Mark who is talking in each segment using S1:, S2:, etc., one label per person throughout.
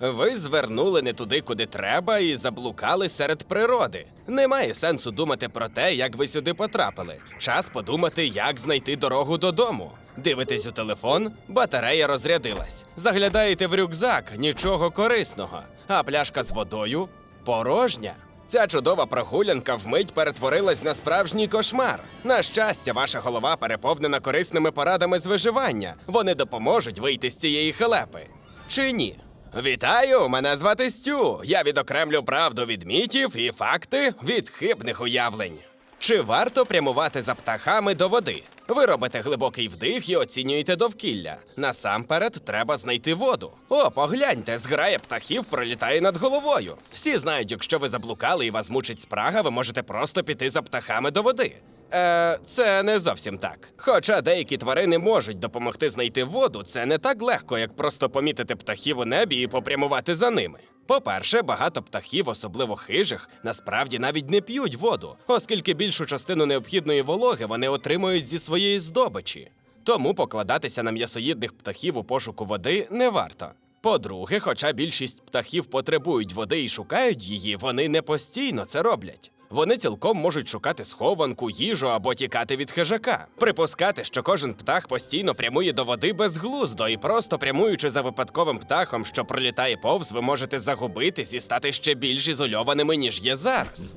S1: Ви звернули не туди, куди треба, і заблукали серед природи. Немає сенсу думати про те, як ви сюди потрапили. Час подумати, як знайти дорогу додому. Дивитесь у телефон, батарея розрядилась. Заглядаєте в рюкзак, нічого корисного. А пляшка з водою порожня. Ця чудова прогулянка вмить перетворилась на справжній кошмар. На щастя, ваша голова переповнена корисними порадами з виживання. Вони допоможуть вийти з цієї халепи. Чи ні? Вітаю! Мене звати Стю. Я відокремлю правду від мітів і факти від хибних уявлень. Чи варто прямувати за птахами до води? Ви робите глибокий вдих і оцінюєте довкілля. Насамперед треба знайти воду. О, погляньте, зграя птахів пролітає над головою. Всі знають, якщо ви заблукали і вас мучить спрага, ви можете просто піти за птахами до води. Е, це не зовсім так. Хоча деякі тварини можуть допомогти знайти воду, це не так легко, як просто помітити птахів у небі і попрямувати за ними. По-перше, багато птахів, особливо хижих, насправді навіть не п'ють воду, оскільки більшу частину необхідної вологи вони отримують зі своєї здобичі. Тому покладатися на м'ясоїдних птахів у пошуку води не варто. По-друге, хоча більшість птахів потребують води і шукають її, вони не постійно це роблять. Вони цілком можуть шукати схованку, їжу або тікати від хижака. Припускати, що кожен птах постійно прямує до води безглуздо, і просто прямуючи за випадковим птахом, що пролітає повз, ви можете загубитись і стати ще більш ізольованими, ніж є зараз.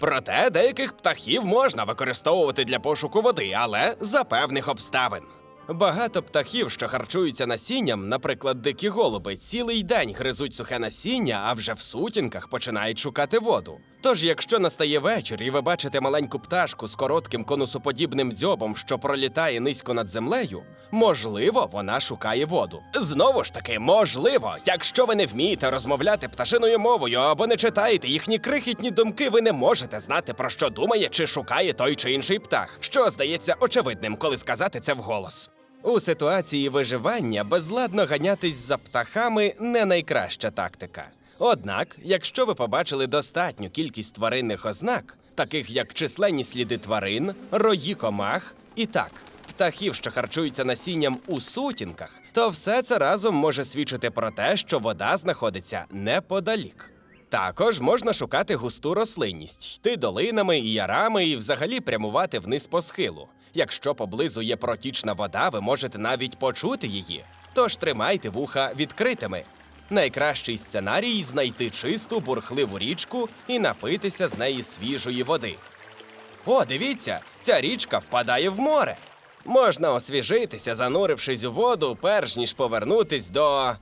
S1: Проте деяких птахів можна використовувати для пошуку води, але за певних обставин. Багато птахів, що харчуються насінням, наприклад, дикі голуби, цілий день гризуть сухе насіння, а вже в сутінках починають шукати воду. Тож, якщо настає вечір і ви бачите маленьку пташку з коротким конусоподібним дзьобом, що пролітає низько над землею, можливо, вона шукає воду. Знову ж таки, можливо, якщо ви не вмієте розмовляти пташиною мовою або не читаєте їхні крихітні думки, ви не можете знати, про що думає чи шукає той чи інший птах, що здається очевидним, коли сказати це вголос. У ситуації виживання безладно ганятись за птахами не найкраща тактика. Однак, якщо ви побачили достатню кількість тваринних ознак, таких як численні сліди тварин, рої комах і так, птахів, що харчуються насінням у сутінках, то все це разом може свідчити про те, що вода знаходиться неподалік. Також можна шукати густу рослинність, йти долинами і ярами і взагалі прямувати вниз по схилу. Якщо поблизу є протічна вода, ви можете навіть почути її. Тож тримайте вуха відкритими. Найкращий сценарій знайти чисту бурхливу річку і напитися з неї свіжої води. О, дивіться, ця річка впадає в море. Можна освіжитися, занурившись у воду, перш ніж повернутись до.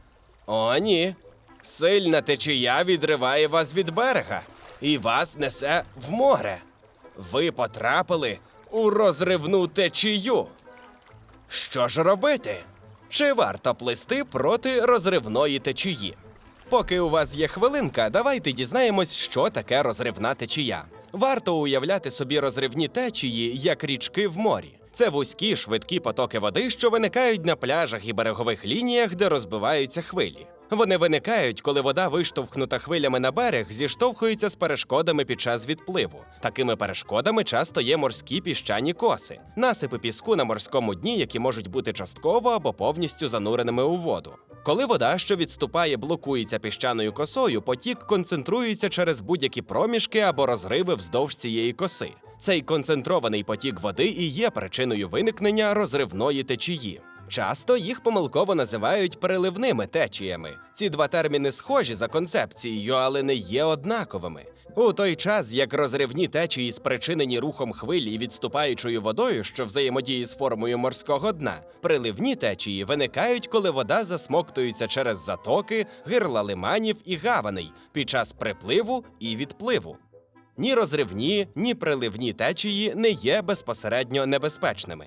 S1: О, ні. Сильна течія відриває вас від берега, і вас несе в море. Ви потрапили у розривну течію. Що ж робити? Чи варто плисти проти розривної течії? Поки у вас є хвилинка, давайте дізнаємось, що таке розривна течія. Варто уявляти собі розривні течії як річки в морі. Це вузькі швидкі потоки води, що виникають на пляжах і берегових лініях, де розбиваються хвилі. Вони виникають, коли вода, виштовхнута хвилями на берег, зіштовхується з перешкодами під час відпливу. Такими перешкодами часто є морські піщані коси, насипи піску на морському дні, які можуть бути частково або повністю зануреними у воду. Коли вода, що відступає, блокується піщаною косою, потік концентрується через будь-які проміжки або розриви вздовж цієї коси. Цей концентрований потік води і є причиною виникнення розривної течії. Часто їх помилково називають переливними течіями. Ці два терміни схожі за концепцією, але не є однаковими. У той час, як розривні течії спричинені рухом хвилі і відступаючою водою, що взаємодіє з формою морського дна, приливні течії виникають, коли вода засмоктується через затоки, гирла лиманів і гаваней під час припливу і відпливу. Ні розривні, ні приливні течії не є безпосередньо небезпечними.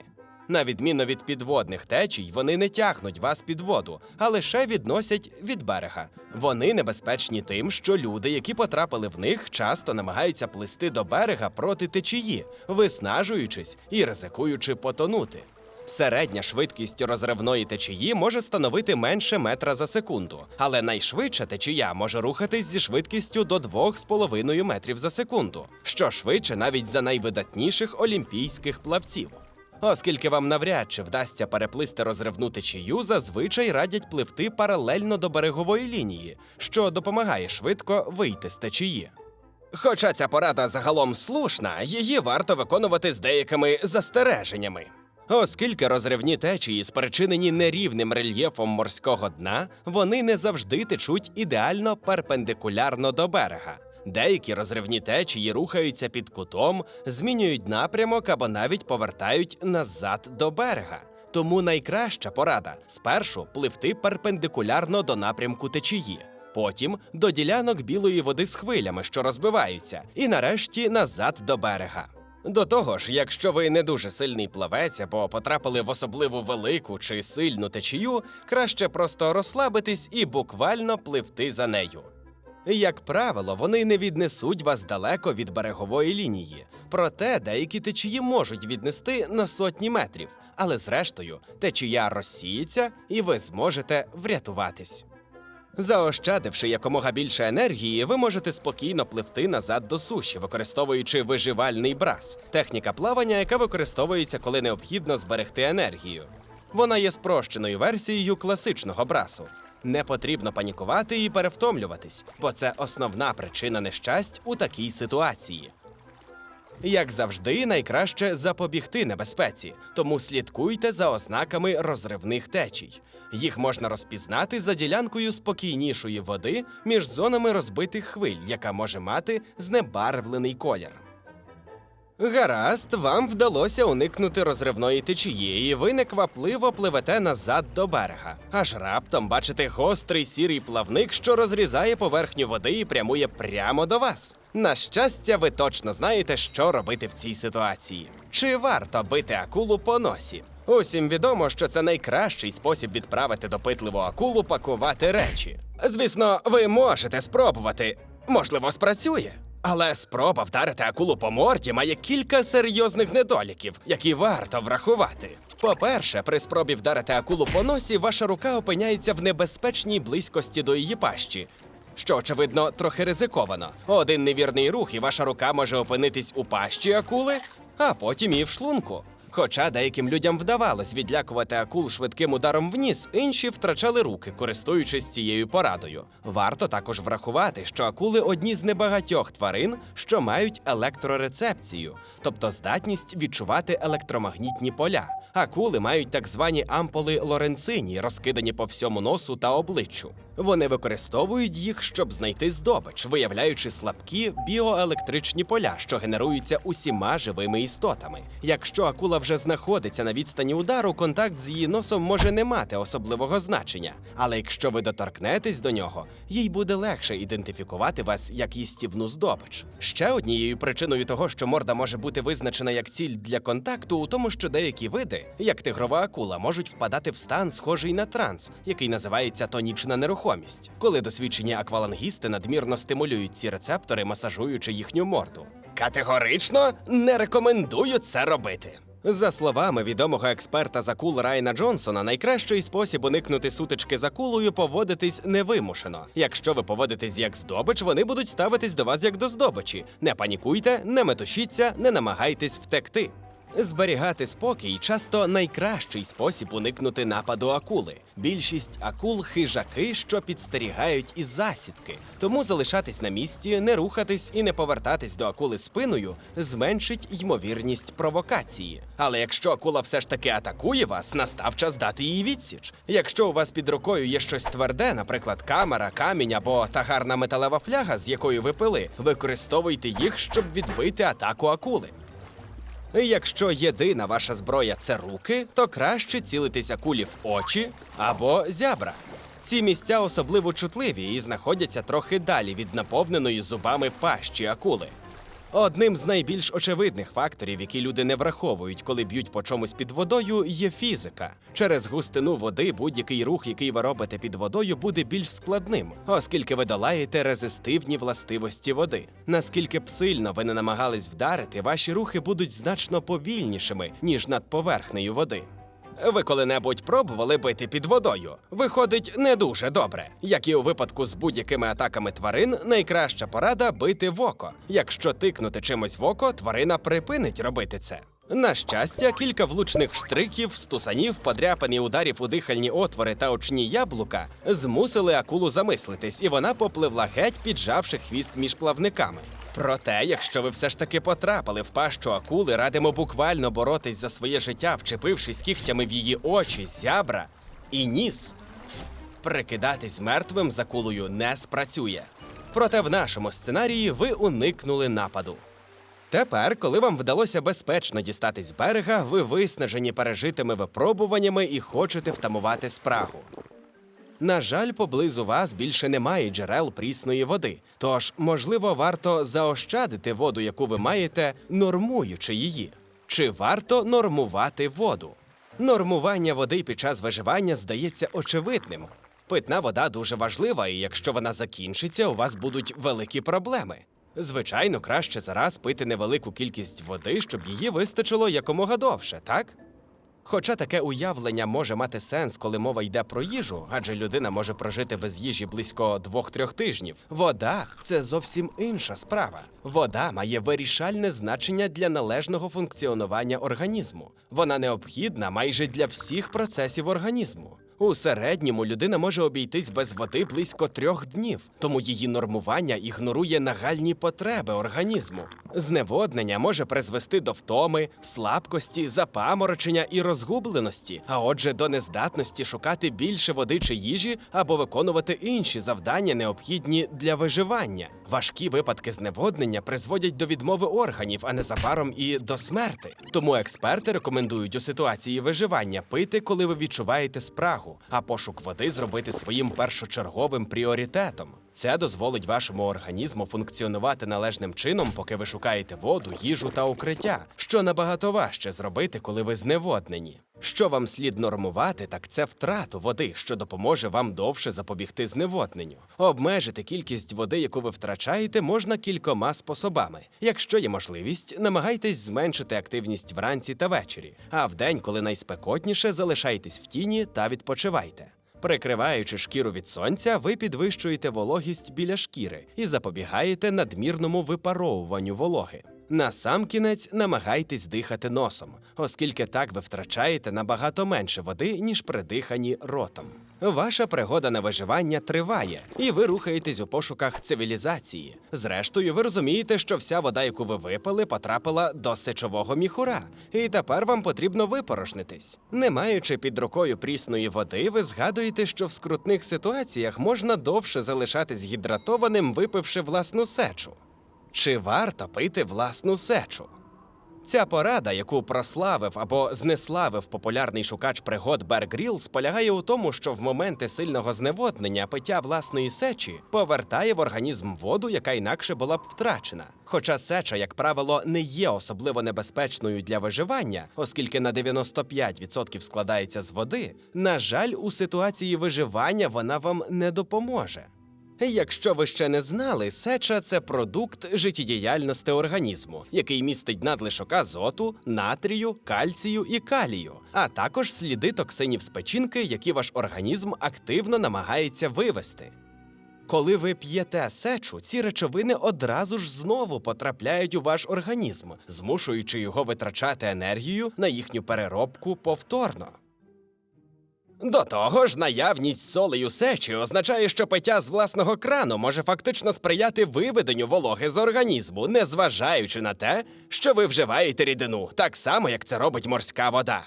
S1: На відміну від підводних течій, вони не тягнуть вас під воду, а лише відносять від берега. Вони небезпечні тим, що люди, які потрапили в них, часто намагаються плисти до берега проти течії, виснажуючись і ризикуючи потонути. Середня швидкість розривної течії може становити менше метра за секунду, але найшвидша течія може рухатись зі швидкістю до 2,5 метрів за секунду, що швидше навіть за найвидатніших олімпійських плавців. Оскільки вам навряд чи вдасться переплисти розривну течію, зазвичай радять пливти паралельно до берегової лінії, що допомагає швидко вийти з течії. Хоча ця порада загалом слушна, її варто виконувати з деякими застереженнями. Оскільки розривні течії спричинені нерівним рельєфом морського дна, вони не завжди течуть ідеально перпендикулярно до берега. Деякі розривні течії рухаються під кутом, змінюють напрямок або навіть повертають назад до берега. Тому найкраща порада спершу пливти перпендикулярно до напрямку течії, потім до ділянок білої води з хвилями, що розбиваються, і нарешті назад до берега. До того ж, якщо ви не дуже сильний плавець або потрапили в особливо велику чи сильну течію, краще просто розслабитись і буквально пливти за нею. Як правило, вони не віднесуть вас далеко від берегової лінії, проте деякі течії можуть віднести на сотні метрів, але зрештою течія розсіється і ви зможете врятуватись. Заощадивши якомога більше енергії, ви можете спокійно пливти назад до суші, використовуючи виживальний брас техніка плавання, яка використовується, коли необхідно зберегти енергію. Вона є спрощеною версією класичного брасу. Не потрібно панікувати і перевтомлюватись, бо це основна причина нещасть у такій ситуації. Як завжди, найкраще запобігти небезпеці, тому слідкуйте за ознаками розривних течій. Їх можна розпізнати за ділянкою спокійнішої води між зонами розбитих хвиль, яка може мати знебарвлений колір. Гаразд, вам вдалося уникнути розривної течії, і ви неквапливо пливете назад до берега. Аж раптом бачите гострий сірий плавник, що розрізає поверхню води і прямує прямо до вас. На щастя, ви точно знаєте, що робити в цій ситуації. Чи варто бити акулу по носі? Усім відомо, що це найкращий спосіб відправити допитливу акулу пакувати речі. Звісно, ви можете спробувати. Можливо, спрацює. Але спроба вдарити акулу по морді має кілька серйозних недоліків, які варто врахувати. По-перше, при спробі вдарити акулу по носі, ваша рука опиняється в небезпечній близькості до її пащі, що, очевидно, трохи ризиковано. Один невірний рух, і ваша рука може опинитись у пащі акули, а потім і в шлунку. Хоча деяким людям вдавалось відлякувати акул швидким ударом в ніс, інші втрачали руки, користуючись цією порадою. Варто також врахувати, що акули одні з небагатьох тварин, що мають електрорецепцію, тобто здатність відчувати електромагнітні поля. Акули мають так звані амполи Лоренцині, розкидані по всьому носу та обличчю. Вони використовують їх, щоб знайти здобич, виявляючи слабкі біоелектричні поля, що генеруються усіма живими істотами. Якщо акула вже знаходиться на відстані удару, контакт з її носом може не мати особливого значення. Але якщо ви доторкнетесь до нього, їй буде легше ідентифікувати вас як їстівну здобич. Ще однією причиною того, що морда може бути визначена як ціль для контакту, у тому, що деякі види, як тигрова акула, можуть впадати в стан, схожий на транс, який називається тонічна нерухомість, коли досвідчені аквалангісти надмірно стимулюють ці рецептори, масажуючи їхню морду. Категорично не рекомендую це робити. За словами відомого експерта з акул Райна Джонсона, найкращий спосіб уникнути сутички з акулою поводитись невимушено. Якщо ви поводитесь як здобич, вони будуть ставитись до вас як до здобичі. Не панікуйте, не метушіться, не намагайтесь втекти. Зберігати спокій часто найкращий спосіб уникнути нападу акули. Більшість акул хижаки, що підстерігають із засідки. Тому залишатись на місці, не рухатись і не повертатись до акули спиною зменшить ймовірність провокації. Але якщо акула все ж таки атакує вас, настав час дати їй відсіч. Якщо у вас під рукою є щось тверде, наприклад, камера, камінь або та гарна металева фляга, з якою ви пили, використовуйте їх, щоб відбити атаку акули. Якщо єдина ваша зброя це руки, то краще цілитися кулі в очі або зябра. Ці місця особливо чутливі і знаходяться трохи далі від наповненої зубами пащі акули. Одним з найбільш очевидних факторів, які люди не враховують, коли б'ють по чомусь під водою, є фізика. Через густину води будь-який рух, який ви робите під водою, буде більш складним, оскільки ви долаєте резистивні властивості води. Наскільки б сильно ви не намагались вдарити, ваші рухи будуть значно повільнішими, ніж над поверхнею води. Ви коли-небудь пробували бити під водою? Виходить не дуже добре. Як і у випадку з будь-якими атаками тварин, найкраща порада бити в око. Якщо тикнути чимось в око, тварина припинить робити це. На щастя, кілька влучних штриків, стусанів, подряпані ударів у дихальні отвори та очні яблука змусили акулу замислитись, і вона попливла геть, піджавши хвіст між плавниками. Проте, якщо ви все ж таки потрапили в пащу акули, радимо буквально боротись за своє життя, вчепившись кігтями в її очі, зябра і ніс. Прикидатись мертвим за кулею не спрацює. Проте в нашому сценарії ви уникнули нападу. Тепер, коли вам вдалося безпечно дістатись берега, ви виснажені пережитими випробуваннями і хочете втамувати спрагу. На жаль, поблизу вас більше немає джерел прісної води, тож, можливо, варто заощадити воду, яку ви маєте, нормуючи її. Чи варто нормувати воду? Нормування води під час виживання здається очевидним. Питна вода дуже важлива, і якщо вона закінчиться, у вас будуть великі проблеми. Звичайно, краще зараз пити невелику кількість води, щоб її вистачило якомога довше, так? Хоча таке уявлення може мати сенс, коли мова йде про їжу, адже людина може прожити без їжі близько двох-трьох тижнів. Вода це зовсім інша справа. Вода має вирішальне значення для належного функціонування організму. Вона необхідна майже для всіх процесів організму. У середньому людина може обійтись без води близько трьох днів, тому її нормування ігнорує нагальні потреби організму. Зневоднення може призвести до втоми, слабкості, запаморочення і розгубленості, а отже, до нездатності шукати більше води чи їжі або виконувати інші завдання, необхідні для виживання. Важкі випадки зневоднення призводять до відмови органів, а незабаром і до смерти. Тому експерти рекомендують у ситуації виживання пити, коли ви відчуваєте спрагу, а пошук води зробити своїм першочерговим пріоритетом. Це дозволить вашому організму функціонувати належним чином, поки ви шукаєте воду, їжу та укриття, що набагато важче зробити, коли ви зневоднені. Що вам слід нормувати, так це втрату води, що допоможе вам довше запобігти зневодненню. Обмежити кількість води, яку ви втрачаєте, можна кількома способами. Якщо є можливість, намагайтесь зменшити активність вранці та ввечері, а вдень, коли найспекотніше, залишайтесь в тіні та відпочивайте. Прикриваючи шкіру від сонця, ви підвищуєте вологість біля шкіри і запобігаєте надмірному випаровуванню вологи. Насамкінець намагайтесь дихати носом, оскільки так ви втрачаєте набагато менше води, ніж при диханні ротом. Ваша пригода на виживання триває, і ви рухаєтесь у пошуках цивілізації. Зрештою, ви розумієте, що вся вода, яку ви випили, потрапила до сечового міхура, і тепер вам потрібно випорошнитись. Не маючи під рукою прісної води, ви згадуєте, що в скрутних ситуаціях можна довше залишатись гідратованим, випивши власну сечу. Чи варто пити власну сечу? Ця порада, яку прославив або знеславив популярний шукач пригод Бер Грілс, полягає у тому, що в моменти сильного зневоднення пиття власної сечі повертає в організм воду, яка інакше була б втрачена. Хоча сеча, як правило, не є особливо небезпечною для виживання, оскільки на 95% складається з води, на жаль, у ситуації виживання вона вам не допоможе. Якщо ви ще не знали, сеча це продукт життєдіяльності організму, який містить надлишок азоту, натрію, кальцію і калію, а також сліди токсинів з печінки, які ваш організм активно намагається вивести. Коли ви п'єте сечу, ці речовини одразу ж знову потрапляють у ваш організм, змушуючи його витрачати енергію на їхню переробку повторно. До того ж, наявність солей у сечі означає, що пиття з власного крану може фактично сприяти виведенню вологи з організму, незважаючи на те, що ви вживаєте рідину, так само як це робить морська вода.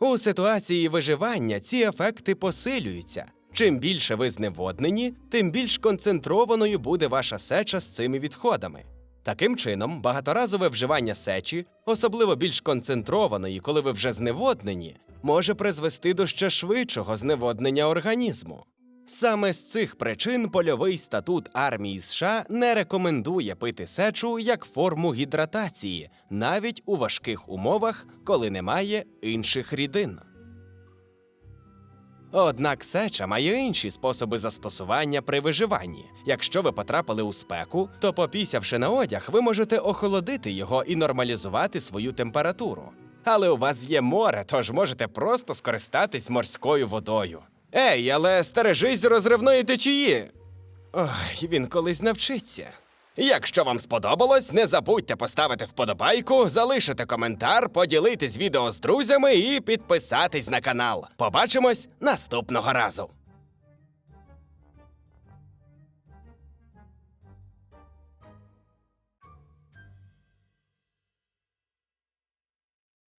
S1: У ситуації виживання ці ефекти посилюються. Чим більше ви зневоднені, тим більш концентрованою буде ваша сеча з цими відходами. Таким чином, багаторазове вживання сечі, особливо більш концентрованої, коли ви вже зневоднені, може призвести до ще швидшого зневоднення організму. Саме з цих причин польовий статут армії США не рекомендує пити сечу як форму гідратації, навіть у важких умовах, коли немає інших рідин. Однак сеча має інші способи застосування при виживанні. Якщо ви потрапили у спеку, то попісявши на одяг, ви можете охолодити його і нормалізувати свою температуру. Але у вас є море, тож можете просто скористатись морською водою. Ей, але стережись розривної течії. Ой, він колись навчиться. Якщо вам сподобалось, не забудьте поставити вподобайку, залишити коментар, поділитись відео з друзями і підписатись на канал. Побачимось наступного разу.